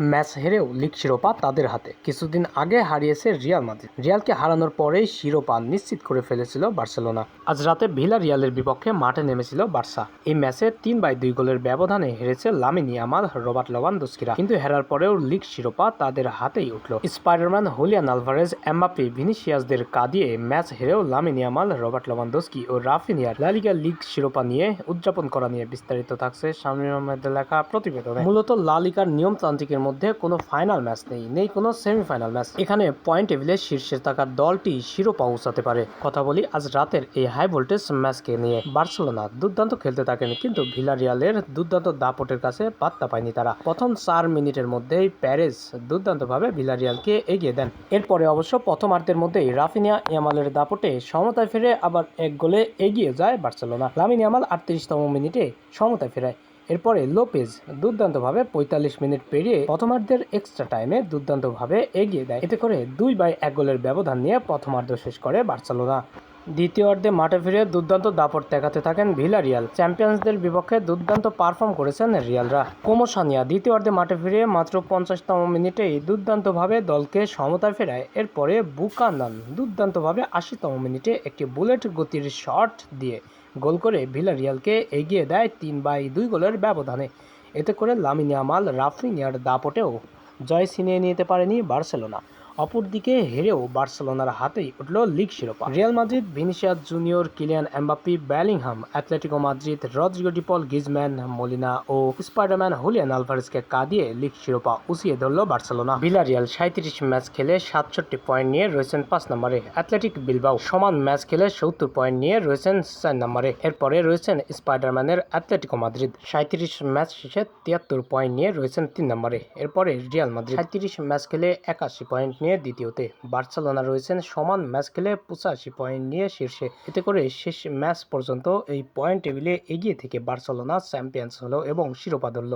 Match হেরেও league শিরোপা তাদের হাতে। কিছুদিন আগে হারিয়েছে রিয়াল মাদ্রিদ। রিয়ালকে হারানোর পরেই শিরোপা নিশ্চিত করে ফেলেছিল বার্সেলোনা। আজ রাতে ভিলা রিয়ালের বিপক্ষে মাঠে নেমেছিল বার্সা। এই ম্যাচে তিন বাই দুই গোলের ব্যবধানে হেরেছে লামিনি আমাল, রবার্ট লভানদস্কিরা কিন্তু হেরার পরেও লিগ শিরোপা তাদের হাতেই উঠল। স্পাইডারম্যান হোলিয়ান আলভারেজ এমবাপি ভিনিসিয়াসদের কাঁদিয়ে ম্যাচ হেরেও লামিনি আমাল, রবার্ট লভানদস্কি ও রাফিনিয়ার লালিগা লিগ শিরোপা নিয়ে উদযাপন করা নিয়ে বিস্তারিত থাকছে শামীম আহমেদের লেখা প্রতিবেদনে। মূলত লালিকার নিয়মতান্ত্রিকের মধ্যে কোনো ফাইনাল ম্যাচ নেই নেই কোনো সেমিফাইনাল ম্যাচ এখানে পয়েন্ট টেবিলে শীর্ষে থাকা দলটি শিরোপা উঁচাতে পারে। কথা বলি, আজ রাতের এই হাই ভোল্টেজ ম্যাচকে নিয়ে। বার্সেলোনা দুর্দান্ত খেলতে থাকেন, কিন্তু ভিলারিয়ালের দুর্দান্ত দাপটের কাছে পাত্তা পায়নি তারা। প্রথম চার মিনিটের মধ্যেই প্যারেস দুর্দান্তভাবে ভিলারিয়ালকে এগিয়ে দেন। এরপরে অবশ্য প্রথমার্ধের মধ্যেই রাফিনিয়া ইয়ামালের দাপটে সমতায় ফিরে আবার এক গোলে এগিয়ে যায় বার্সেলোনা। লামিন ইয়ামাল আটত্রিশতম মিনিটে সমতায় ফেরায়। এরপরে লোপেজ দুর্দান্তভাবে পঁয়তাল্লিশ মিনিট পেরিয়ে প্রথমার্ধের এক্সট্রা টাইমে দুর্দান্তভাবে এগিয়ে দেয়। এতে করে দুই বাই এক গোলের ব্যবধান নিয়ে প্রথমার্ধ শেষ করে বার্সেলোনা। দ্বিতীয়ার্ধে মাঠে ফিরে দুর্দান্ত দাপট দেখাতে থাকেন ভিলারিয়াল। চ্যাম্পিয়ন্সদের বিপক্ষে দুর্দান্ত পারফর্ম করেছেন রিয়ালরা। কোমোসানিয়া দ্বিতীয়ার্ধে মাঠে ফিরে মাত্র পঞ্চাশতম মিনিটেই দুর্দান্তভাবে দলকে সমতায় ফেরায়, এরপরে বুকানান দুর্দান্তভাবে আশিতম মিনিটে একটি বুলেট গতির শট দিয়ে গোল করে ভিলারিয়ালকে এগিয়ে দেয় তিন বাই দুই গোলের ব্যবধানে। এতে করে লামিনে আমাল রাফিনিয়ার দাপটেও জয় ছিনিয়ে নিতে পারেনি বার্সেলোনা। অপরদিকে হেরেও বার্সেলোনার হাতেই উঠল লিগ শিরোপা। Real Madrid, Vinicius Junior Kylian Mbappe Bellingham Atletico Madrid, Rodrigo De Paul Griezmann Molina ও স্পাইডারম্যান হুলিয়ান আলভারেজকে কাঁদিয়ে লিগ শিরোপা উঁচিয়ে ধরল বার্সেলোনা। ভিলারিয়াল সাঁত্রিশ ম্যাচ খেলে সাতষট্টি পয়েন্ট নিয়ে রয়েছেন পাঁচ নম্বরে অ্যাথলেটিক বিলবাও। সমান ম্যাচ খেলে সত্তর পয়েন্ট নিয়ে রয়েছেন চার নম্বরে। এরপরে রয়েছেন স্পাইডারম্যানের অ্যাথলেটিকো মাদ্রিদ। সাঁত্রিশ ম্যাচ শেষে তিয়াত্তর পয়েন্ট নিয়ে রয়েছেন তিন নম্বরে। এরপরে রিয়াল মাদ্রিদ। সাঁত্রিশ ম্যাচ খেলে একাশি পয়েন্ট নিয়ে দ্বিতীয়তে। বার্সেলোনা রয়েছেন সমান ম্যাচ খেলে পঁচাশি পয়েন্ট নিয়ে শীর্ষে। এতে করে শেষ ম্যাচ পর্যন্ত এই পয়েন্ট টেবিলে এগিয়ে থেকে বার্সেলোনা চ্যাম্পিয়ন্স হলো এবং শিরোপা ধরল।